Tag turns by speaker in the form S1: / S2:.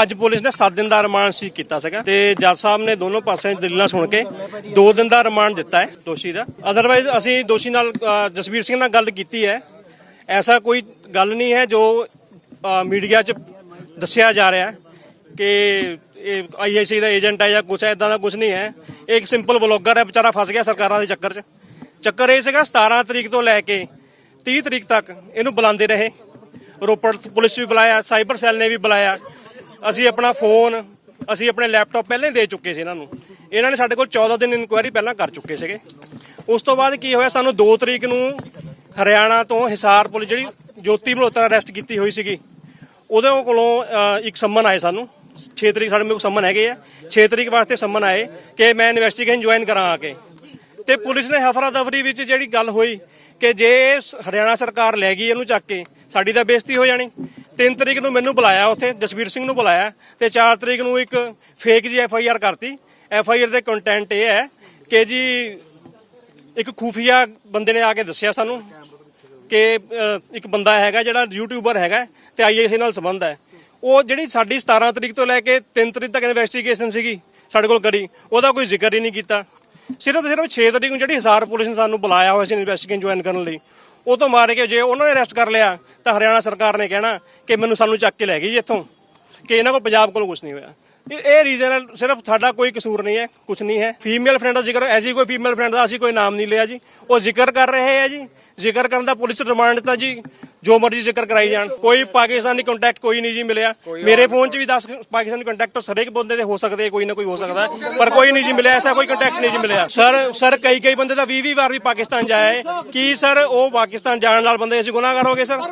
S1: ਅੱਜ ਪੁਲਿਸ ਨੇ 7 ਦਿਨ ਦਾ ਰਿਮਾਂਡ ਸੀ ਕੀਤਾ ਸੀਗਾ ਤੇ ਜੱਜ ਸਾਹਿਬ ਨੇ ਦੋਨੋਂ ਪਾਸਿਆਂ ਦੀ ਦਲੀਲਾਂ ਸੁਣ ਕੇ 2 ਦਿਨ ਦਾ ਰਿਮਾਂਡ ਦਿੱਤਾ ਹੈ ਦੋਸ਼ੀ ਦਾ। ਅਦਰਵਾਈਜ਼ ਅਸੀਂ ਦੋਸ਼ੀ ਨਾਲ ਜਸਵੀਰ ਸਿੰਘ ਨਾਲ ਗੱਲ ਕੀਤੀ ਹੈ। ਐਸਾ ਕੋਈ ਗੱਲ ਨਹੀਂ ਹੈ ਜੋ ਮੀਡੀਆ 'ਚ ਦੱਸਿਆ ਜਾ ਰਿਹਾ ਹੈ ਕਿ ਇਹ ਆਈਐਸਸੀ ਦਾ ਏਜੰਟ ਹੈ ਜਾਂ ਕੁਛ ਐਦਾਂ ਦਾ ਕੁਝ ਨਹੀਂ ਹੈ। ਇਹ ਇੱਕ ਸਿੰਪਲ ਬਲੌਗਰ ਹੈ, ਵਿਚਾਰਾ ਫਸ ਗਿਆ ਸਰਕਾਰਾਂ ਦੇ ਚੱਕਰ 'ਚ। ਚੱਕਰ ਇਹ ਸੀਗਾ 17 ਤਰੀਕ ਤੋਂ ਲੈ ਕੇ 30 ਤਰੀਕ ਤੱਕ ਇਹਨੂੰ ਬੁਲਾਉਂਦੇ ਰਹੇ। ਰੋਪੜ ਪੁਲਿਸ ਵੀ ਬੁਲਾਇਆ, ਸਾਈਬਰ ਸੈੱਲ ਨੇ ਵੀ ਬੁਲਾਇਆ। ਅਸੀਂ ਆਪਣਾ ਫੋਨ, ਅਸੀਂ ਆਪਣੇ ਲੈਪਟਾਪ ਪਹਿਲਾਂ ਹੀ ਦੇ ਚੁੱਕੇ ਸੀ ਇਹਨਾਂ ਨੂੰ। ਇਹਨਾਂ ਨੇ ਸਾਡੇ ਕੋਲ 14 ਦਿਨ ਇਨਕੁਆਇਰੀ ਪਹਿਲਾਂ ਕਰ ਚੁੱਕੇ ਸੀਗੇ। ਉਸ ਤੋਂ ਬਾਅਦ ਕੀ ਹੋਇਆ, ਸਾਨੂੰ 2 ਤਰੀਕ ਨੂੰ ਹਰਿਆਣਾ ਤੋਂ ਹਿਸਾਰ ਪੁਲਿਸ ਜਿਹੜੀ ਜੋਤੀ ਮਲਹੋਤਰਾ ਅਰੈਸਟ ਕੀਤੀ ਹੋਈ ਸੀਗੀ, ਉਹਦੇ ਕੋਲੋਂ ਇੱਕ ਸੰਮਨ ਆਏ ਸਾਨੂੰ। 6 ਤਰੀਕ ਸਾਡੇ ਮੇਰੇ ਕੋਲ ਸੰਮਨ ਹੈਗੇ ਆ। 6 ਤਰੀਕ ਵਾਸਤੇ ਸੰਮਨ ਆਏ ਕਿ ਮੈਂ ਇਨਵੈਸਟੀਗੇਸ਼ਨ ਜੁਆਇਨ ਕਰਾਂ ਆ ਕੇ। ਤੇ ਪੁਲਿਸ ਨੇ ਹਫਰਾ ਦਫਰੀ ਵਿੱਚ ਜਿਹੜੀ ਗੱਲ ਹੋਈ ਕਿ ਜੇ ਹਰਿਆਣਾ ਸਰਕਾਰ ਲੈ ਗਈ ਇਹਨੂੰ ਚੱਕ ਕੇ, ਸਾਡੀ ਤਾਂ ਬੇਇੱਜ਼ਤੀ ਹੋ ਜਾਣੀ। 3 ਤਰੀਕ ਨੂੰ ਮੈਨੂੰ ਬੁਲਾਇਆ ਉੱਥੇ ਜਸਵੀਰ ਸਿੰਘ ਨੂੰ ਬੁਲਾਇਆ ਤੇ 4 ਤਰੀਕ ਨੂੰ ਇੱਕ ਫੇਕ ਜੀ ਐਫ ਆਈ ਆਰ ਕਰਤੀ। ਐਫ ਆਈ ਆਰ ਦੇ ਕੰਟੈਂਟ ਇਹ ਹੈ ਕਿ ਜੀ ਇੱਕ ਖੂਫੀਆ ਬੰਦੇ ਨੇ ਆ ਕੇ ਦੱਸਿਆ ਸਾਨੂੰ ਕਿ ਇੱਕ ਬੰਦਾ ਹੈਗਾ ਜਿਹੜਾ ਯੂਟਿਊਬਰ ਹੈਗਾ ਤੇ ਆਈਏਸੀ ਨਾਲ ਸੰਬੰਧ ਹੈ। ਉਹ ਜਿਹੜੀ ਸਾਡੀ 17 ਤਰੀਕ ਤੋਂ ਲੈ ਕੇ 3 ਤਰੀਕ ਤੱਕ ਇਨਵੈਸਟੀਗੇਸ਼ਨ ਸੀਗੀ ਸਾਡੇ ਕੋਲ ਕਰੀ, ਉਹਦਾ ਕੋਈ ਜ਼ਿਕਰ ਹੀ ਨਹੀਂ ਕੀਤਾ। ਸਿਰਫ ਤੇ ਸਿਰਫ 6 ਤਰੀਕ ਨੂੰ ਜਿਹੜੀ ਹਿਸਾਰ ਪੁਲਿਸ ਨੇ ਸਾਨੂੰ ਬੁਲਾਇਆ ਹੋਇਆ ਸੀ ਇਨਵੈਸਟੀਗੇਸ਼ਨ ਜੁਆਇਨ ਕਰਨ ਲਈ ਉਹ ਤੋਂ ਮਾਰ ਕੇ ਜੇ ਉਹਨਾਂ ਨੇ ਅਰੈਸਟ ਕਰ ਲਿਆ, ਤਾਂ ਹਰਿਆਣਾ ਸਰਕਾਰ ਨੇ ਕਹਿਣਾ ਕਿ ਮੈਨੂੰ ਸਾਨੂੰ ਚੱਕ ਕੇ ਲੈ ਗਈ ਜੀ ਇੱਥੋਂ, ਕਿ ਇਹਨਾਂ ਕੋਲ ਪੰਜਾਬ ਕੋਲ ਕੁਝ ਨਹੀਂ ਹੋਇਆ। ਇਹ ਰੀਜ਼ਨ ਸਿਰਫ ਸਾਡਾ ਕੋਈ ਕਸੂਰ ਨਹੀਂ ਹੈ ਕੁਝ ਨਹੀਂ ਹੈ। ਫੀਮੇਲ ਫਰੈਂਡ ਦਾ ਜ਼ਿਕਰ, ਐਸੀ ਕੋਈ ਫੀਮੇਲ ਫਰੈਂਡ ਦਾ ਅਸੀਂ ਕੋਈ ਨਾਮ ਨਹੀਂ ਲਿਆ ਜੀ। ਉਹ ਜ਼ਿਕਰ ਕਰ ਰਹੇ ਹੈ ਜੀ। ਜ਼ਿਕਰ ਕਰਨ ਦਾ ਪੁਲਿਸ ਰਿਮਾਂਡ ਤਾਂ ਜੀ। ਜੋ ਮਰਜ਼ੀ ਜ਼ਿਕਰ ਕਰਾਈ ਜਾਣ। ਕੋਈ ਪਾਕਿਸਤਾਨੀ ਕੰਟੈਕਟ ਕੋਈ ਨਹੀਂ ਜੀ ਮਿਲਿਆ। ਮੇਰੇ ਫੋਨ 'ਚ ਵੀ 10 ਪਾਕਿਸਤਾਨੀ ਕੰਟੈਕਟ ਹਰੇਕ ਬੰਦੇ ਦੇ ਹੋ ਸਕਦੇ ਕੋਈ ਨਾ ਕੋਈ ਹੋ ਸਕਦਾ। ਹੈ, ਪਰ ਕੋਈ ਨਹੀਂ ਜੀ ਮਿਲਿਆ ਐਸਾ ਕੋਈ ਕੰਟੈਕਟ ਨਹੀਂ ਜੀ ਮਿਲਿਆ। ਸਰ ਸਰ ਕਈ ਕਈ ਬੰਦੇ ਤਾਂ 20 20 ਵਾਰ ਵੀ ਪਾਕਿਸਤਾਨ ਜਾਏ। ਕੀ ਸਰ ਉਹ ਪਾਕਿਸਤਾਨ ਜਾਣ ਨਾਲ ਬੰਦੇ ਅਸੀਂ ਗੁਨਾਹਗਾਰ ਹੋ ਗਏ ਸਰ?